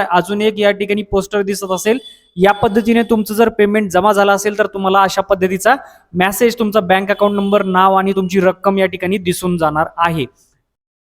अजून एक या ठिकाणी पोस्टर दिसत असेल. या पद्धतीने तुमचं जर पेमेंट जमा झालं असेल तर तुम्हाला अशा पद्धतीचा मेसेज तुमचा बँक अकाउंट नंबर नाव आणि तुमची रक्कम या ठिकाणी दिसून जाणार आहे.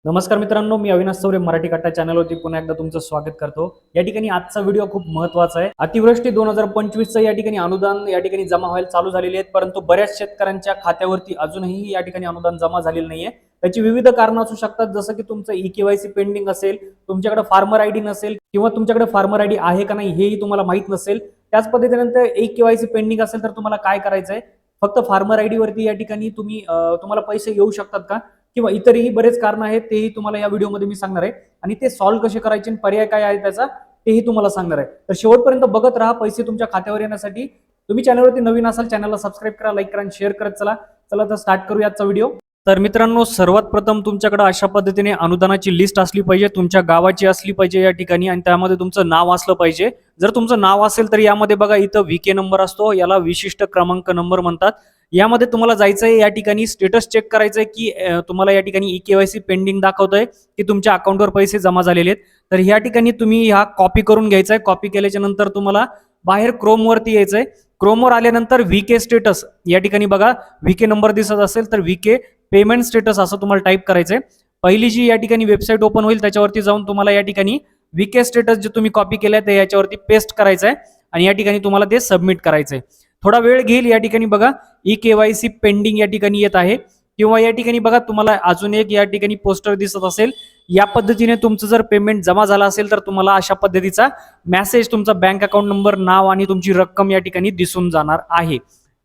नमस्कार मित्रांनो मी अविनाश चौरे मराठी कट्टा चॅनलवरती पुन्हा एकदा तुमचं स्वागत करतो. या ठिकाणी आजचा व्हिडिओ खूप महत्त्वाचा आहे. अतिवृष्टी दोन हजार पंचवीसचं या ठिकाणी अनुदान या ठिकाणी जमा व्हायला चालू झालेले आहेत परंतु बऱ्याच शेतकऱ्यांच्या खात्यावरती अजूनही या ठिकाणी अनुदान जमा झालेलं नाहीये. त्याची विविध कारणं असू शकतात जसं की तुमचं ई केवायसी पेंडिंग असेल तुमच्याकडे फार्मर आयडी नसेल किंवा तुमच्याकडे फार्मर आय डी आहे का नाही हेही तुम्हाला माहीत नसेल. त्याच पद्धतीनंतर एक केवायसी पेंडिंग असेल तर तुम्हाला काय करायचं आहे फक्त फार्मर आय वरती या ठिकाणी तुम्ही तुम्हाला पैसे येऊ शकतात का? किंवा इतरही बरेच कारण आहेत तेही तुम्हाला या व्हिडिओमध्ये मी सांगणार आहे. आणि ते सॉल्व्ह कसे करायचे आणि पर्याय काय आहे त्याचा तेही तुम्हाला सांगणार आहे. तर शेवटपर्यंत बघत राहा पैसे तुमच्या खात्यावर येण्यासाठी. तुम्ही चॅनलवरती नवीन असाल चॅनलला सबस्क्राईब करा लाईक करा आणि शेअर करत चला. चला तर स्टार्ट करूया आजचा व्हिडिओ तर मित्रांनो सर्वात प्रथम तुमच्याकडे अशा पद्धतीने अनुदानाची लिस्ट असली पाहिजे तुमच्या गावाची असली पाहिजे या ठिकाणी आणि त्यामध्ये तुमचं नाव असलं पाहिजे. जर तुमचं नाव असेल तर यामध्ये बघा इथं व्हीके नंबर असतो याला विशिष्ट क्रमांक नंबर म्हणतात. यामध्ये तुम्हाला जायचंय या ठिकाणी स्टेटस चेक करायचंय की तुम्हाला या ठिकाणी ई केवायसी पेंडिंग दाखवतोय की तुमच्या अकाउंटवर पैसे जमा झालेले आहेत. तर ह्या ठिकाणी तुम्ही ह्या कॉपी करून घ्यायचा आहे कॉपी केल्याच्यानंतर तुम्हाला बाहेर क्रोमवरती यायचंय. क्रोमवर आल्यानंतर व्ही के स्टेटस या ठिकाणी बघा व्ही के नंबर दिसत असेल तर व्ही के पेमेंट स्टेटस असं तुम्हाला टाईप करायचंय. पहिली जी या ठिकाणी वेबसाईट ओपन होईल त्याच्यावरती जाऊन तुम्हाला या ठिकाणी विके स्टेटस जे तुम्ही कॉपी केलंय ते याच्यावरती पेस्ट करायचं आहे आणि या ठिकाणी तुम्हाला ते सबमिट करायचंय. थोडा वेळ घेईल या ठिकाणी बघा. ई केवायसी पेंडिंग या ठिकाणी येत आहे. किंवा या ठिकाणी बघा तुम्हाला अजून एक या ठिकाणी पोस्टर दिसत असेल. या पद्धतीने तुमचं जर पेमेंट जमा झालं असेल तर तुम्हाला अशा पद्धतीचा मेसेज तुमचा बँक अकाउंट नंबर नाव आणि तुमची रक्कम या ठिकाणी दिसून जाणार आहे.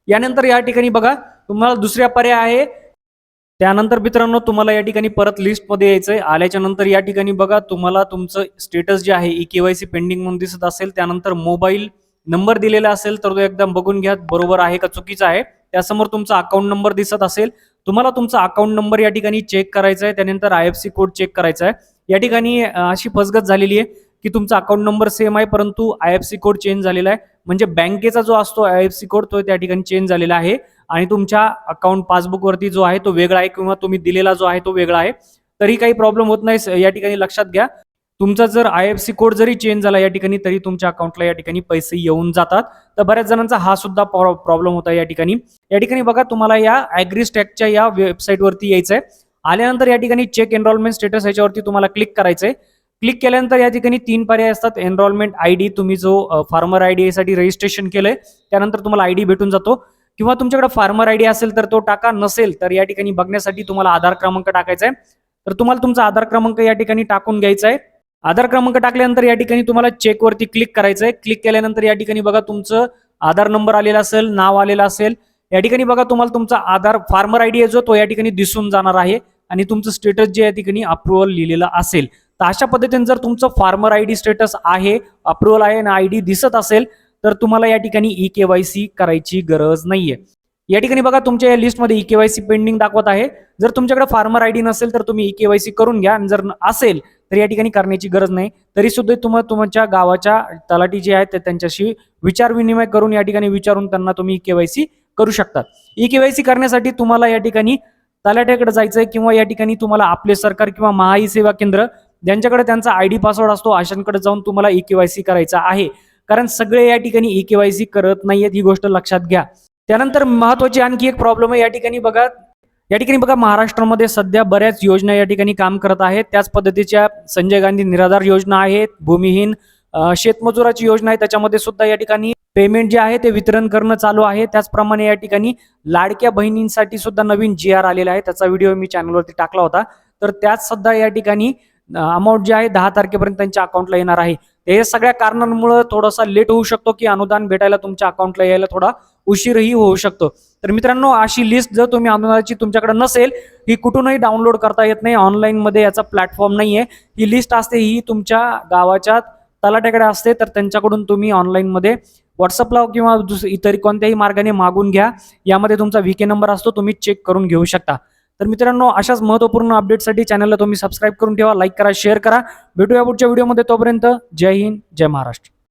यानंतर या ठिकाणी बघा तुम्हाला दुसऱ्या पर्याय आहे. त्यानंतर मित्रांनो तुम्हाला या ठिकाणी परत लिस्टमध्ये यायचंय. आल्याच्यानंतर या ठिकाणी बघा तुम्हाला तुमचं स्टेटस जे आहे ई केवायसी पेंडिंग म्हणून दिसत असेल. त्यानंतर मोबाईल नंबर दिलेला असेल तर तो एकदम बघून घ्या बरोबर आहे का चुकीचा आहे. त्यासमोर तुमचा अकाउंट नंबर दिसत असेल. तुम्हाला तुमचा अकाउंट नंबर या ठिकाणी चेक करायचा आहे त्यानंतर I F C code check करायचा आहे या ठिकाणी अशी फसगत झालेली आहे की तुमचा अकाउंट नंबर सेम आहे परंतु I F C code change झालेला आहे. म्हणजे बँकेचा जो असतो आय एफ सी कोड तो त्या ठिकाणी चेंज झालेला आहे. आणि तुमच्या अकाउंट पासबुकवरती जो आहे तो वेगळा आहे किंवा तुम्ही दिलेला जो आहे तो वेगळा आहे. तरी काही प्रॉब्लेम होत नाही. या ठिकाणी लक्षात घ्या. तुमचा जर आय एफ सी कोड जरी चेंज झाला या ठिकाणी तरी तुमच्या अकाउंटला या ठिकाणी पैसे येऊन जातात. तर बऱ्याच जणांचा हा सुद्धा प्रॉब्लेम होता या ठिकाणी. या ठिकाणी बघा तुम्हाला या ॲग्रीस्टॅकच्या या वेबसाईटवरती यायचं आहे आल्यानंतर या ठिकाणी चेक एनरोलमेंट स्टेटस याच्यावरती तुम्हाला क्लिक करायचंय. क्लिक केल्यानंतर या ठिकाणी तीन पर्याय असतात. एनरोलमेंट आय डी तुम्ही जो फार्मर आय डी साठी रजिस्ट्रेशन केलंय त्यानंतर तुम्हाला आय डी भेटून जातो. किंवा तुमच्याकडे फार्मर आय डी असेल तर तो टाका नसेल तर या ठिकाणी बघण्यासाठी तुम्हाला आधार क्रमांक टाकायचा आहे. तर तुम्हाला तुमचा आधार क्रमांक या ठिकाणी टाकून घ्यायचा आहे. आधार क्रमांक टाकल्यानंतर या ठिकाणी तुम्हाला चेकवरती क्लिक करायचं आहे. क्लिक केल्यानंतर या ठिकाणी बघा तुमचं आधार नंबर आलेला असेल नाव आलेलं असेल. या ठिकाणी बघा तुम्हाला तुमचा आधार फार्मर आयडी आहे जो तो या ठिकाणी दिसून जाणार आहे. आणि तुमचं स्टेटस जे या ठिकाणी अप्रुव्हल लिहिलेलं असेल. तर अशा पद्धतीने जर तुमचं फार्मर आय डी स्टेटस आहे अप्रुव्हल आहे आणि आय डी दिसत असेल तर तुम्हाला या ठिकाणी ई केवायसी करायची गरज नाहीये. या ठिकाणी बघा तुमच्या या लिस्टमध्ये ई केवायसी पेंडिंग दाखवत आहे. जर तुमच्याकडे फार्मर आयडी नसेल तर तुम्ही ई केवायसी करून घ्या. आणि जर असेल तर या ठिकाणी करण्याची गरज नाही. तरी सुद्धा तुम्हाला तुमच्या गावाच्या तलाठी जे आहेत ते त्यांच्याशी विचार विनिमय करून या ठिकाणी विचारून त्यांना तुम्ही केवायसी करू शकता ई केवायसी करण्यासाठी तुम्हाला या ठिकाणी तलाठ्याकडे जायचंय किंवा या ठिकाणी तुम्हाला आपले सरकार किंवा महाई सेवा केंद्र ज्यांच्याकडे त्यांचा आय डी पासवर्ड असतो अशांकडे जाऊन तुम्हाला ई केवायसी करायचा आहे. कारण सगळे या ठिकाणी ई केवायसी करत नाहीयेत ही गोष्ट लक्षात घ्या. त्यानंतर महत्वाची आणखी एक प्रॉब्लेम आहे या ठिकाणी बघा या ठिकाणी बघा महाराष्ट्रामध्ये सध्या बऱ्याच योजना या ठिकाणी काम करत आहेत. त्याच पद्धतीच्या संजय गांधी निराधार योजना आहेत भूमिहीन शेतमजुराची योजना आहे त्याच्यामध्ये सुद्धा या ठिकाणी पेमेंट जे आहे ते वितरण करणं चालू आहे. त्याचप्रमाणे या ठिकाणी लाडक्या बहिणींसाठी सुद्धा नवीन जी आर आलेला आहे त्याचा व्हिडिओ मी चॅनलवरती टाकला होता. तर त्यात सुद्धा या ठिकाणी अमाऊंट जे आहे दहा तारखेपर्यंत त्यांच्या अकाउंटला येणार आहे. हे सगळ्या कारणांमुळे थोडासा लेट होऊ शकतो की अनुदान भेटायला तुमच्या अकाउंटला यायला थोडा उशीरही होऊ शकतो. तर मित्रांनो अशी लिस्ट जर तुम्ही अनुदानाची तुमच्याकडे नसेल ही कुठूनही डाउनलोड करता येत नाही. ऑनलाईनमध्ये याचा प्लॅटफॉर्म नाही आहे ही लिस्ट असते ही तुमच्या गावाच्या तलाट्याकडे असते. तर त्यांच्याकडून तुम्ही ऑनलाईनमध्ये व्हॉट्सअपला किंवा दुसरी इतर कोणत्याही मार्गाने मागून घ्या. यामध्ये तुमचा व्हीके नंबर असतो तुम्ही चेक करून घेऊ शकता. तर मित्रांनो अशाच महत्त्वपूर्ण अपडेटसाठी चॅनलला तुम्ही सबस्क्राईब करून ठेवा लाईक करा शेअर करा. भेटूया पुढच्या व्हिडिओमध्ये तोपर्यंत जय हिंद जय महाराष्ट्र.